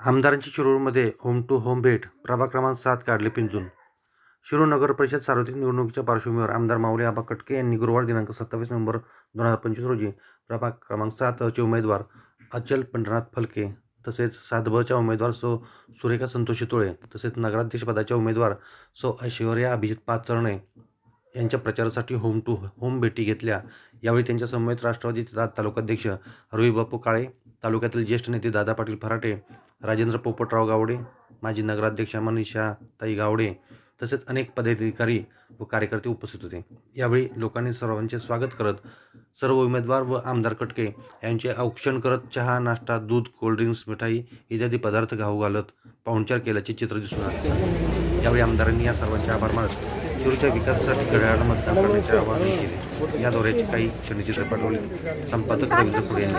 आमदारांची शिरूरमध्ये home to home भेट प्रभाग क्रमांक सात काढले पिंजून. शिरूर नगर परिषद सार्वत्रिक निवडणुकीच्या पार्श्वभूमीवर आमदार माऊली आबा कटके यांनी गुरुवार दिनांक सत्तावीस नोव्हेंबर दोन हजार पंचवीस रोजी प्रभाग क्रमांक सातचे उमेदवार अचल पंढरनाथ फलके तसेच सात बच्या उमेदवार सो सुरेखा संतोषी तुळे तसेच नगराध्यक्षपदाच्या उमेदवार सो ऐश्वर्या अभिजित पाचरणे यांच्या प्रचारासाठी होम टू होम भेटी घेतल्या. यावेळी त्यांच्या समवेत राष्ट्रवादीचे तालुकाध्यक्ष रवी बापू काळे तालुक्यातील ज्येष्ठ नेते दादा पाटील फराटे राजेंद्र पोपटराव गावडे माजी नगराध्यक्षा मनीषा ताई गावडे तसेच अनेक पदाधिकारी व कार्यकर्ते उपस्थित होते. यावेळी लोकांनी सर्वांचे स्वागत करत सर्व उमेदवार व आमदार कटके यांचे औक्षण करत चहा नाश्ता दूध कोल्ड्रिंक्स मिठाई इत्यादी पदार्थ घाऊ घालत पाहुणचार केल्याचे चित्र दिसून आले. यावेळी आमदारांनी या सर्वांचे आभार मानत शिरूरच्या विकासासाठी घड्याळ मतदान करण्याचे आवाहन केले. या दौऱ्याची काही क्षणचित्र पाठवले. संपादक रवींद्र पुढे यांनी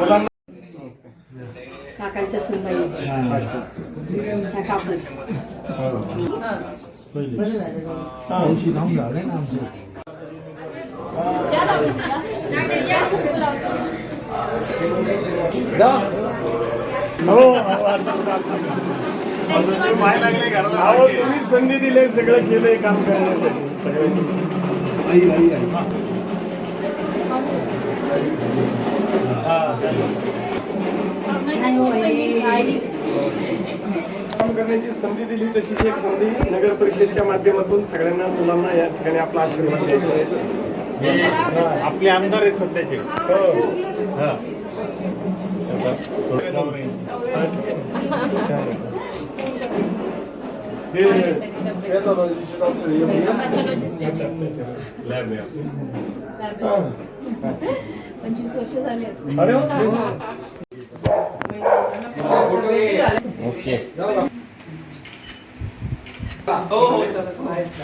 मुलांना काकांच्या सुनबाई कापड हो तुम्ही संधी दिले सगळं केलंय काम करण्यासाठी सगळ्यांनी आई आई आई काम करण्याची संधी दिली तशीच एक संधी नगर परिषदच्या माध्यमातून सगळ्यांना मुलांना या ठिकाणी आपला आशीर्वाद द्यायचा आहे. आपले आमदार आहेत सध्याचे हो. हा. हे डॉक्टर. हा. पंचवीस वर्ष झाले अरे वा.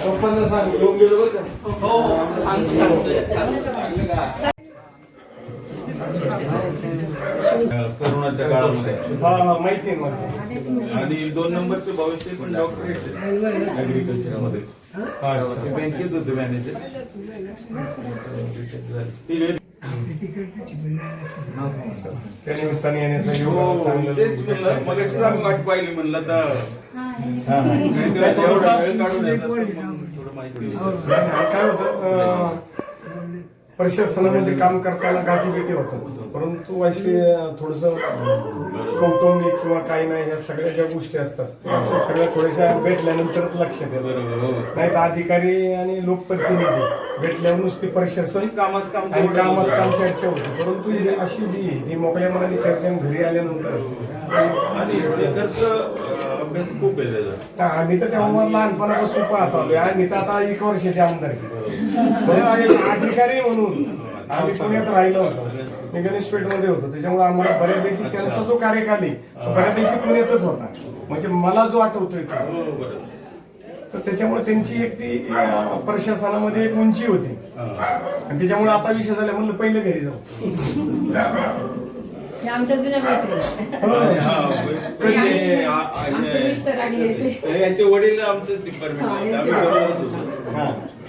पप्पांना सांग येऊन गेलो बरं का? करोनाच्या काळामध्ये. हा हा माहिती आणि दोन नंबरचे भविष्य पण डॉक्टर ऍग्रिकल्चर मध्येच. ते बँकेत होते मॅनेजर येण्याचा योग हो, आला चांगलं. तेच म्हणलं. मग आम्ही वाट पाहिली म्हणलं तर. काय होतं. प्रशासनामध्ये काम करताना गाठी भेटी होतात. परंतु अशी थोडस कौटुंबिक किंवा काही नाही या सगळ्या ज्या गोष्टी असतात अशा सगळ्या थोड्याशा भेटल्यानंतरच लक्षात येतात बरोबर हो नाही तर अधिकारी आणि लोकप्रतिनिधी भेटल्यावर नुसती प्रशासन कामास काम आणि कामास काम होतं. चर्चा होती. परंतु ही अशी जी आहे, ती मोकळ्या मनाने चर्चा आणि घरी आल्यानंतर आणि अभ्यास खूप आहे आम्ही तर तेव्हा मला लहानपणापासून पाहत आलोय. आम्ही तर आता एक वर्षाचे आमदार अधिकारी म्हणून आम्ही पुण्यात राहिलो होतो. मी गणेशमध्ये होतो. त्याच्यामुळे आम्हाला बऱ्यापैकी त्यांचा जो कार्यकाल आहे तो बऱ्यापैकी पुण्यातच होता. म्हणजे मला जो आठवतोय हो तर त्याच्यामुळे त्यांची एक ती प्रशासनामध्ये एक उंची होती. आणि त्याच्यामुळे आता विषय झाला म्हणलं पहिलं घरी जाऊ. हे आमच्या जुन्या मैत्री. हा, ते यांचे वडील आमचं डिपार्टमेंट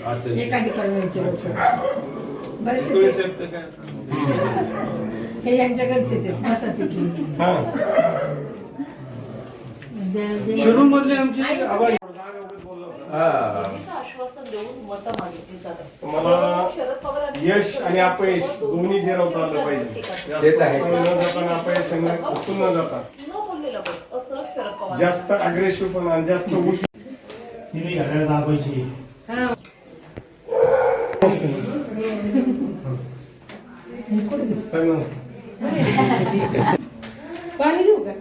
हा. अच्छा. एका डिपार्टमेंटचे लोक. बरेचसे तुळे ते- साहेब तर काय हे यांच्या घरचेच आहेत वसतितलेच. हा. जे- जे- शिरूर मधले आमचे आवाज आश्वासन देऊन मतं मागितली जातात. मला शरद पवार आणि यश आणि अपयश दोन्ही जिरवता आलं पाहिजे. जास्त न जाता अपयश उचलून न जाता. न बोललेलं पण असं शरद पवार. जास्त अग्रेसिव्ह पण आणि जास्त देऊ का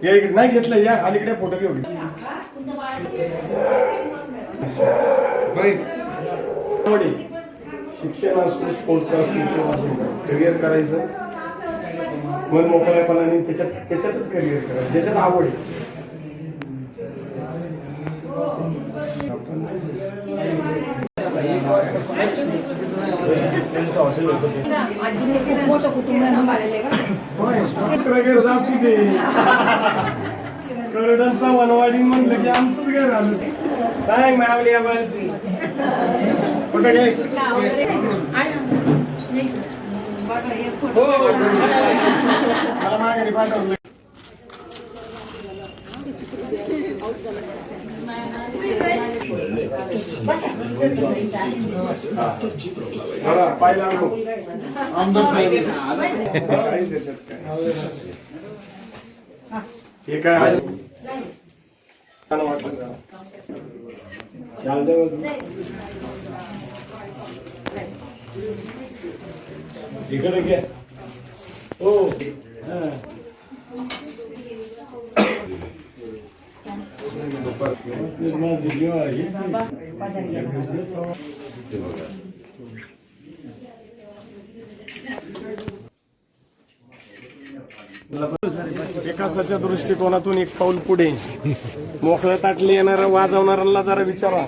या इकडे. नाही घेतलं या. अलीकडे फोटो घेऊ वडील शिक्षण असू स्पोर्ट्स असू किंवा करिअर करायचं. मन मोकळ्यापणाने त्याच्यात त्याच्यातच करिअर करायचं. ज्याच्यात आवड आहे. आजीने खूप मोठं कुटुंब सांभाळलेलं आहे का होय दुसरं घर असू दे करडांचा वनवाडी म्हटलं की आमचंच घर आलं सांग मावली कुठं काय मला माघारी पाठवलं. जरा पाय लागलो काहीच त्याच्यात काय. हे काय आहे? इकडे घ्या हो हा. विकासाच्या दृष्टिकोनातून एक पाऊल पुढे. मोकळ्या ताटले येणारा वाजवणाऱ्यांना जरा विचारा.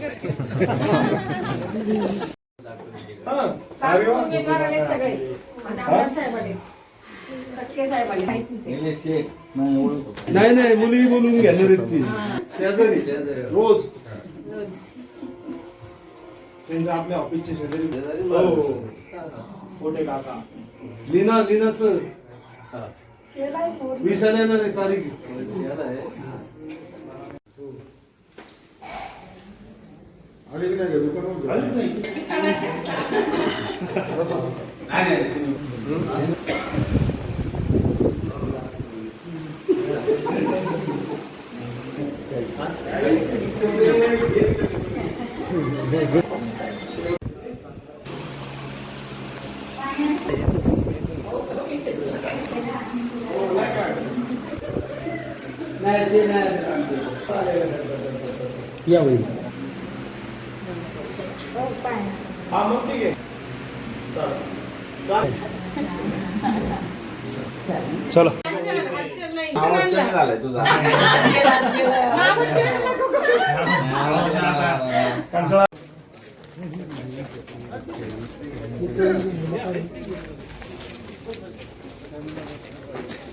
नाही नाही मुली बोलून आहेत ती रोज. त्यांचं आपल्या ऑफिसचे शेजारी. हो. मोठे काका. लीना लीनाच. विषाला येणार आहे. सारी हा मग ठीक आहे चलो कंटाळा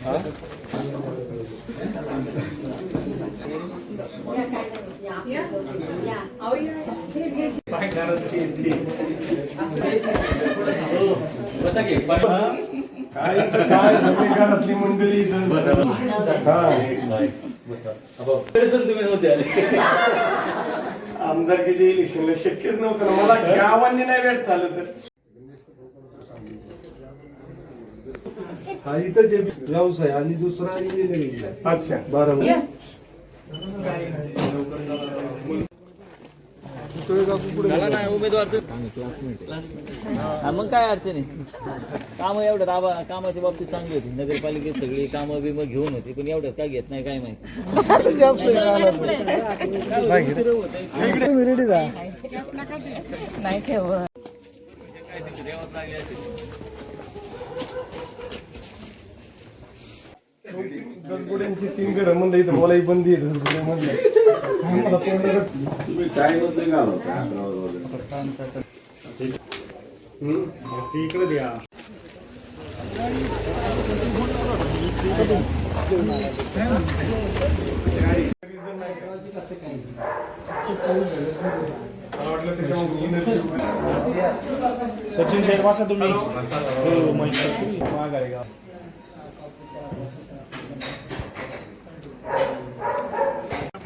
काय करत ती- ती. काय मंडळी. आमदारकीच्या इलेक्शनला शक्यच नव्हतं ना. मला गावांनी नाही भेट झालं तर. हा इथं जे व्यवसाय आणि दुसरा इंजिनिअरिंग अच्छा. बारामती झाला ना उमेदवार तर हा, मग काय अडचण आहे? कामं एवढ्यात आबा कामाच्या बाबतीत चांगली होती. नगरपालिकेत सगळी कामं बिमं घेऊन होती पण एवढ्यात काय घेत नाही काय माहिती. नाही ठेव गजगुड्यांची तीन घरं म्हणलं इथं मलाही बंदी आहे गजगुड्या म्हणलं. मला तोंडाला तुम्ही टाइमच नाही घालवत अकरा वाजता इकडे द्या. मला वाटलं त्याच्यामुळे सचिन शेख वासा तुम्ही? हो माहिती. माघारी का?